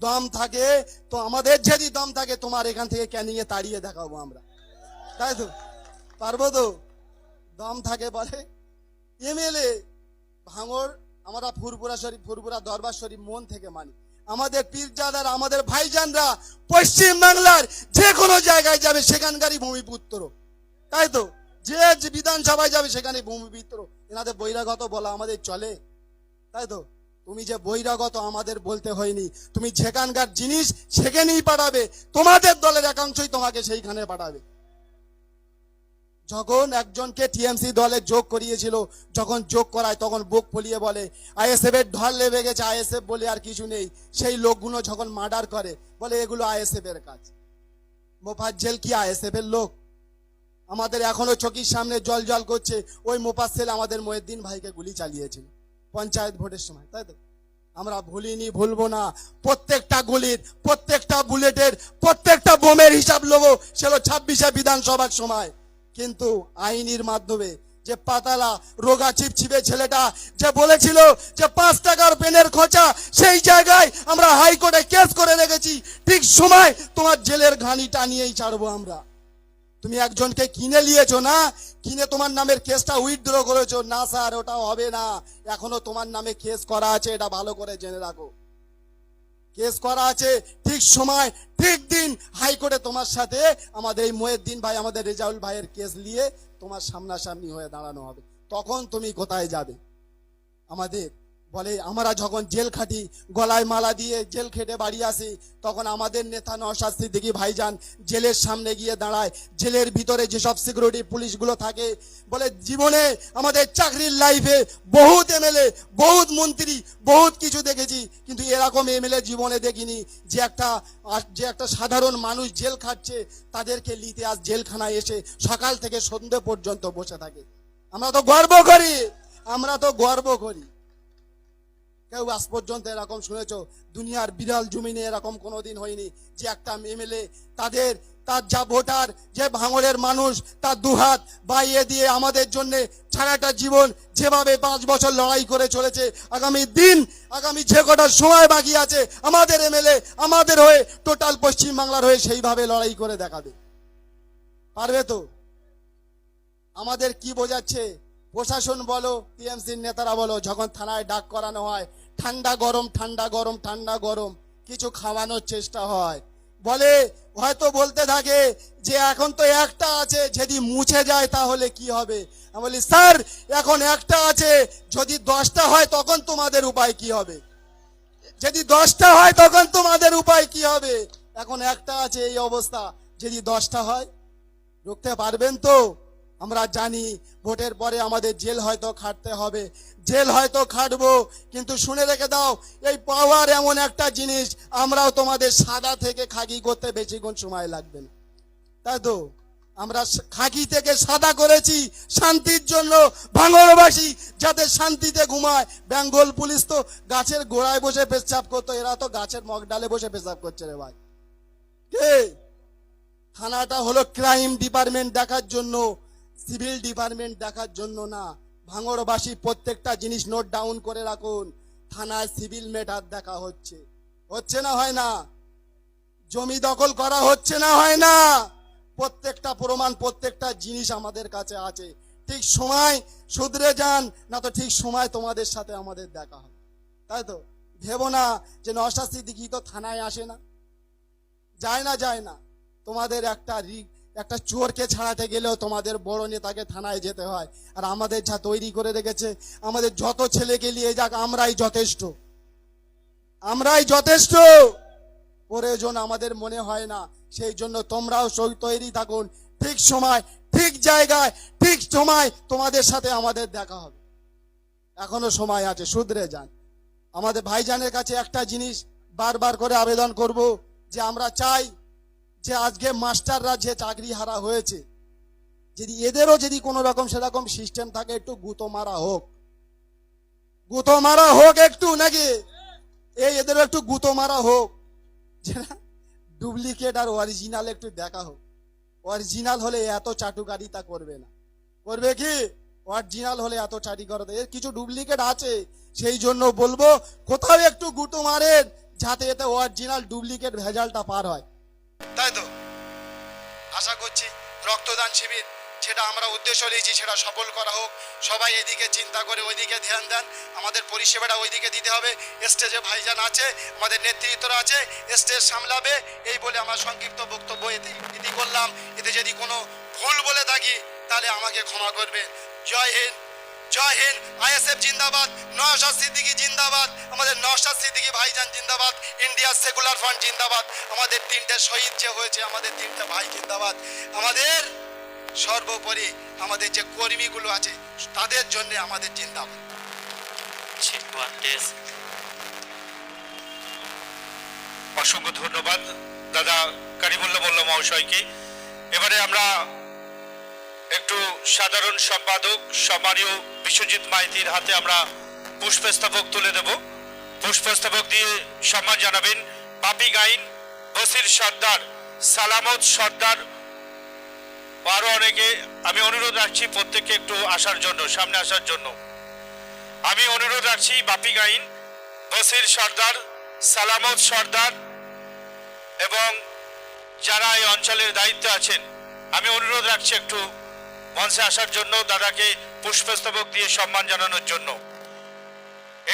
দম থাকে, তো আমাদের যদি দম থাকে, তোমার এখান থেকে ক্যানিং এ তাড়িয়ে দেখাবো আমরা। তাই তো? পারব তো? দম থাকে বলে। এমএলএ, ভাঙর, আমরা ফুরপুরা শরীফ ফুরপুরা দরবার শরীফ মন থেকে মানি। আমাদের পীরজাদার আমাদের ভাইজানরা পশ্চিম বাংলার যে কোনো জায়গায় যাবে, সেখানকারই ভূমিপুত্র। তাই তো? যে যে বিধানসভায় যাবে, সেখানে ভূমিপুত্র। এনাদের বহিরাগত বলা আমাদের চলে। তাই তো? তুমি যে বহিরাগত আমাদের বলতে হয়নি, তুমি যেখানকার জিনিস সেখানেই পাঠাবে, তোমাদের দলের একাংশই তোমাকে সেইখানে পাঠাবে। যখন একজনকে টিএমসি দলে যোগ করিয়েছিল, যখন যোগ করায় তখন বুক ফলিয়ে বলে আইএসএফ এর ঢল লেবে গেছে আইএসএফ বলে আর কিছু নেই। সেই লোকগুলো যখন মার্ডার করে, বলে, এগুলো আইএসএফ এর কাজ। মোফাজ্জেল কি আইএসএফ এর লোক? আমাদের এখনও চকির সামনে জল জল করছে। ওই মোফাজ্জেল আমাদের মহিউদ্দিন ভাইকে গুলি চালিয়েছিল। পঞ্চায়েত ভোটের সময়, তাই তো? আমরা ভুলিনি, ভুলবো না। প্রত্যেকটা গুলির, প্রত্যেকটা বুলেটের, প্রত্যেকটা বোমের হিসাব লোবো সেলো ছাব্বিশে বিধানসভার সময়। কিন্তু আইনির মাধ্যমে যে পাতালা রোগা চিপচিপে ছেলেটা যে বলেছিল যে পাঁচ টাকার পেনের খোঁচা, সেই জায়গায় আমরা হাইকোর্টে কেস করে রেখেছি। ঠিক সময় তোমার জেলের ঘানি টানিয়েই ছাড়বো আমরা। তুমি একজনকে কিনে নিয়েছো না? কিনে তোমার নামের কেসটা উইথড্র করেছ? না স্যার ওটা হবে না। এখনও তোমার নামে কেস করা আছে, এটা ভালো করে জেনে রাখো। কেস করা আছে ঠিক সময়, ঠিক দিন হাইকোর্টে তোমার সাথে আমাদের এই মহিউদ্দিন ভাই, আমাদের রেজাউল ভাইয়ের কেস নিয়ে তোমার সামনাসামনি হয়ে দাঁড়ানো হবে। তখন তুমি কোথায় যাবে? আমাদের বলে, আমরা যখন জেল খাটি, গলায় মালা দিয়ে জেল খেটে বাড়ি আসি, তখন আমাদের নেতা নওশাদ সিদ্দিকী ভাইজান জেলের সামনে গিয়ে দাঁড়ায়। জেলের ভিতরে যেসব সিকিউরিটি পুলিশগুলো থাকে, বলে, জীবনে আমাদের চাকরির লাইফে বহুত এমএলএ বহুত মন্ত্রী, বহুত কিছু দেখেছি, কিন্তু এরকম এমএলএ জীবনে দেখিনি। যে একটা যে একটা সাধারণ মানুষ জেল খাটছে, তাদেরকে লিতে আজ জেলখানায় এসে সকাল থেকে সন্ধে পর্যন্ত বসে থাকে। আমরা তো গর্ব করি, আমরা তো গর্ব করি। কেউ আজ পর্যন্ত এরকম শুনেছ, দুনিয়ার বিরল জমিনে এরকম কোনোদিন হয়নি যে একটা এমএলএ তাদের, তার যা ভোটার, যে ভাঙড়ের মানুষ, তার দুহাত বাইয়ে দিয়ে আমাদের জন্য সারাটা জীবন যেভাবে পাঁচ বছর লড়াই করে চলেছে, আগামী দিন, আগামী যে কটা সময় বাকি আছে, আমাদের এমএলএ, আমাদের হয়ে, টোটাল পশ্চিম বাংলার হয়ে সেইভাবে লড়াই করে দেখাবে। পারবে তো? আমাদের কি বোঝাচ্ছে? প্রশাসন বলো, টিএমসির নেতারা বলো, যখন থানায় ডাক করানো হয়, ঠান্ডা গরম ঠান্ডা গরম ঠান্ডা গরম, কিছু খাওয়ানোর চেষ্টা হয়। বলে, হয়তো বলতে থাকে যে এখন তো একটা আছে, যদি মুছে যায় তাহলে কি হবে? আমি বলি, স্যার, এখন একটা আছে, যদি দশটা হয় তখন তোমাদের উপায় কি হবে? যদি দশটা হয় তখন তোমাদের উপায় কি হবে? এখন একটা আছে এই অবস্থা, যদি দশটা হয়, রুখতে পারবেন তো? আমরা জানি ভোটের পরে আমাদের জেল হয়তো খাটতে হবে। জেল হয়তো খাটবো, কিন্তু শুনে রেখে দাও, এই পাওয়ার এমন একটা জিনিস, আমরাও তোমাদের সাদা থেকে খাকি করতে বেশিক্ষণ সময় লাগবে না। তাই তো? আমরা খাকি থেকে সাদা করেছি, শান্তির জন্য ভাঙরবাসী যাতে শান্তিতে ঘুমায়। বেঙ্গল পুলিশ তো গাছের গোড়ায় বসে পেশাব করতো, এরা তো গাছের মগ ডালে বসে পেশাব করছে রে ভাই। কে? থানাটা হলো ক্রাইম ডিপার্টমেন্ট দেখার জন্য সিভিল ডিপার্টমেন্ট দেখার জন্য না। ভাঙড়বাসী প্রত্যেকটা জিনিস নোট ডাউন করে রাখুন। থানায় সিভিল ম্যাটার দেখা হচ্ছে। হচ্ছে না হয় না? জমি দখল করা হচ্ছে না হয় না? প্রত্যেকটা প্রমাণ, প্রত্যেকটা জিনিস আমাদের কাছে আছে। ঠিক সময় শুধরে যান, না তো ঠিক সময় তোমাদের সাথে আমাদের দেখা হবে। তাই তো? ভেবো না যে নশা সিদ্দিকি তো থানায় আসে না। যায় না যায় না। তোমাদের একটা রি- একটা চোরকে ছাড়াতে গেলেও তোমাদের বড় নেতাকে থানায় যেতে হয়। আর আমাদের যা তৈরি করে রেখেছে, আমাদের যত ছেলেকে নিয়ে যাক, আমরাই যথেষ্ট। আমরাই যথেষ্ট! প্রয়োজন আমাদের মনে হয় না। সেই জন্য তোমরাও সই, তৈরি থাকুন। ঠিক সময়, ঠিক জায়গায়, ঠিক সময় তোমাদের সাথে আমাদের দেখা হবে। এখনও সময় আছে, শুধরে যান। আমাদের ভাইজানের কাছে একটা জিনিস বারবার করে আবেদন করব যে আমরা চাই যে আজকে মাস্টাররা যে চাকরি হারা হয়েছে, যদি এদেরও যদি কোনো রকম সেরকম সিস্টেম থাকে, একটু গুঁতো মারা হোক। গুঁতো মারা হোক একটু নাকি? এই এদেরও একটু গুঁতো মারা হোক। ডুপ্লিকেট আর অরিজিনাল একটু দেখা হোক। অরিজিনাল হলে এত চাটুকারিতা করবে না। করবে কি? অরিজিনাল হলে এত চাটি করতে এর কিছু ডুপ্লিকেট আছে। সেই জন্য বলব, কোথাও একটু গুঁতো মারেন, যাতে এতে অরিজিনাল ডুপ্লিকেট ভেজালটা পার হয়। তাই তো আশা করছি রক্তদান শিবির সেটা আমরা উদ্দেশ্য নিয়েছি, সেটা সফল করা হোক। সবাই এদিকে চিন্তা করে ওইদিকে ধ্যান দেন। আমাদের পরিষেবাটা ওইদিকে দিতে হবে। স্টেজে ভাইজান আছে, আমাদের নেতৃত্বরা আছে, স্টেজ সামলাবে। এই বলে আমার সংক্ষিপ্ত বক্তব্য এতে ইতি করলাম। এতে যদি কোনো ভুল বলে থাকি, তাহলে আমাকে ক্ষমা করবে জয় হিন্দ। জয় হিন্দ, আইএসএফ জিন্দাবাদ, নওশাদ সিদ্দিকী জিন্দাবাদ, আমাদের নওশাদ সিদ্দিকী ভাইজান জিন্দাবাদ ইন্ডিয়া সেকুলার ফ্রন্ট জিন্দাবাদ, আমাদের তিনটে শহীদ যে হয়েছে, আমাদের তিনটে ভাই জিন্দাবাদ। আমাদের সর্বোপরি আমাদের যে কর্মীগুলো আছে, তাদের জন্য আমাদের জিন্দাবাদ। অসংখ্য ধন্যবাদ। দাদা কারিমুল্লাহ মোল্লা মহাশয়কে। এবারে আমরা একটু সাধারণ সম্পাদক সম্মানীয় বিশ্বজিৎ মাইতির হাতে আমরা পুষ্পস্তবক তুলে দেব। পুষ্পস্তবক দিয়ে সম্মান জানাবেন পাপি গাইন বসির সর্দার, সালামত সর্দার। ও আরও অনেকে, আমি অনুরোধ রাখছি প্রত্যেককে একটু আসার জন্য, সামনে আসার জন্য। আমি অনুরোধ রাখছি বাপি গাইন, বসির সর্দার, সালামত সর্দার এবং যারা এই অঞ্চলের দায়িত্বে আছেন, আমি অনুরোধ রাখছি একটু মঞ্চে আসার জন্য দাদাকে পুষ্পস্তবক দিয়ে সম্মান জানানোর জন্য।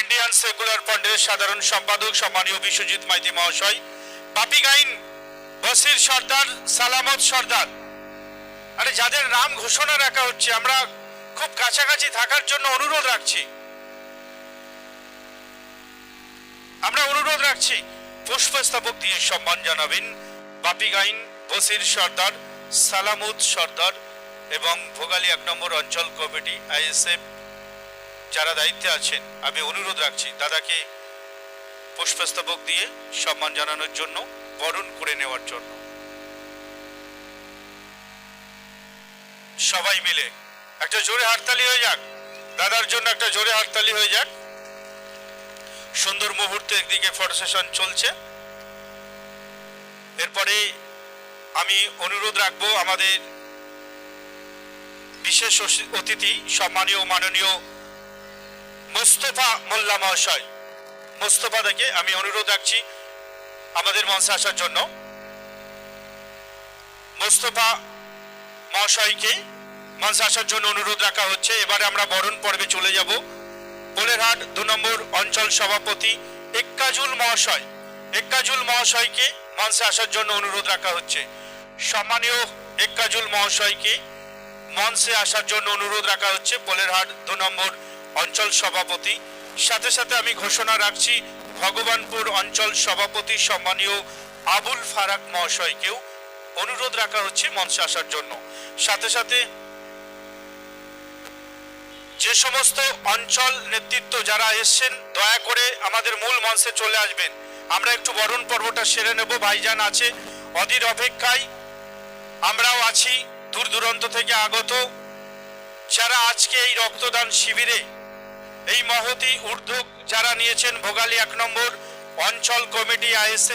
ইন্ডিয়ান সেকুলার ফ্রন্টের সাধারণ সম্পাদক সম্মানীয় বিশ্বজিৎ মাইতি মহাশয় বাপি গাইন বসির সর্দার, সালামত সর্দার। আরে যাদের নাম ঘোষণা রাখা হচ্ছে, আমরা খুব কাছাকাছি থাকার জন্য অনুরোধ রাখছি। আমরা অনুরোধ রাখছি, পুষ্পস্তবক দিয়ে সম্মান জানাবেন বাপি গাইন বসির সর্দার সালামুদ সর্দার। এবং ভোগালী এক নম্বর অঞ্চল কমিটি, আইএসএফ, যারা দায়িত্বে আছেন, আমি অনুরোধ রাখছি দাদাকে পুষ্পস্তবক দিয়ে সম্মান জানানোর জন্য, বরণ করে নেওয়ার জন্য। সবাই মিলে একটা জোরে হাততালি হয়ে যাক। দাদার জন্য একটা জোরে হাততালি হয়ে যাক। সুন্দর মুহূর্তে একদিকে ফটো সেশন চলছে। এরপরে আমি অনুরোধ রাখব আমাদের বিশেষ অতিথি সম্মানীয় মাননীয় মোস্তফা মোল্লা মহাশয়। মোস্তফা থেকে আমি অনুরোধ রাখছি আমাদের মঞ্চে আসার জন্য। মোস্তফা মহাশয়কে মঞ্চে আসার জন্য অনুরোধ রাখা হচ্ছে। এবারে আমরা বরণ পর্বে চলে যাব। কোলেরহাট দু নম্বর অঞ্চল সভাপতি এক্কাজুল মহাশয়। এক্কাজুল মহাশয়কে মঞ্চে আসার জন্য অনুরোধ রাখা হচ্ছে। সম্মানীয় এক্কাজুল মহাশয়কে মঞ্চে আসার জন্য অনুরোধ রাখা হচ্ছে পোলেরহাট দু নম্বর অঞ্চল সভাপতি। সাথে সাথে আমি ঘোষণা রাখছি, ভগবানপুর অঞ্চল সভাপতি সম্মানীয় আবুল ফারাক মহাশয়কেও অনুরোধ রাখা হচ্ছে মঞ্চে আসার জন্য। সাথে সাথে যে সমস্ত অঞ্চল নেতৃত্ব যারা এসছেন, দয়া করে আমাদের মূল মঞ্চে চলে আসবেন। আমরা একটু বরণ পর্বটা সেরে নেব, ভাইজান আছে, অধীর অপেক্ষায় আমরাও আছি। দূর দূরান্ত থেকে আগত। যারা আজকে এই রক্তদান শিবিরে, এই মহতি উদ্যোগ যারা নিয়েছেন, ভোগালী এক নম্বর, অঞ্চল কমিটি আইএসএ